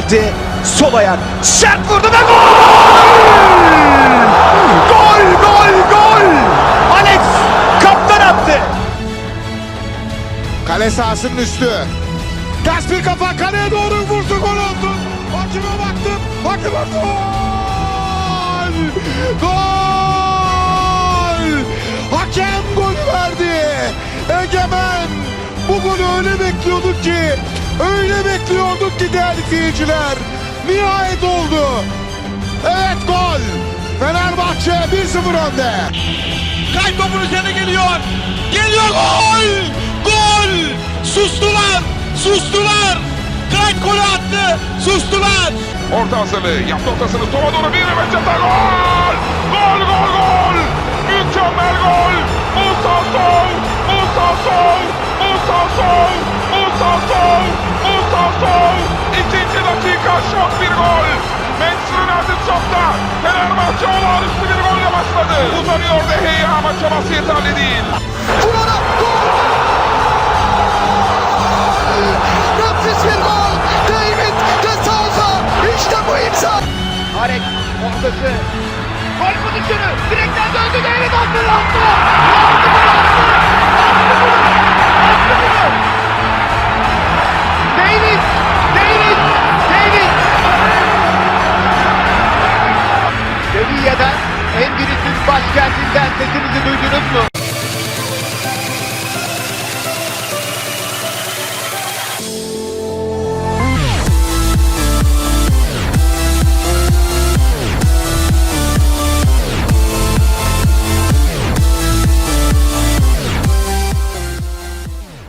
geldi. Sol ayak. Sert vurdu ve gol! Gol, gol, gol! Alex kaptan attı. Kale sahasının üstü. Ters bir kafa kaleye doğru vurdu gol oldu. Hakime baktım. Hakime gol! Gol! Hakem golü verdi. Egemen bu golü öyle bekliyorduk ki öyle bekliyorduk seyirciler. Nihayet oldu. Evet gol. Fenerbahçe 1-0 önde. Kay topun üzerine geliyor. Geliyor gol! Gol! Sustular! Sustular! Kayt golü attı. Sustular. Orta hazırlığı yaptı ortasını sola doğru bir Rebeccata gol! Gol gol gol! Çok bir gol. Manchester United şokta. Fenerbahçe olağanüstü bir golle başladı. Uzanıyor De Gea ama çabası yeterli değil. Vurarak gol! Nefis bir gol. David De Souza. İşte bu imza. Harek ortası. Gol pozisyonu. Direkten döndü David Atlı. Atlı. Ankara'dan hem Girit'in başkentinden sesimizi duydunuz mu?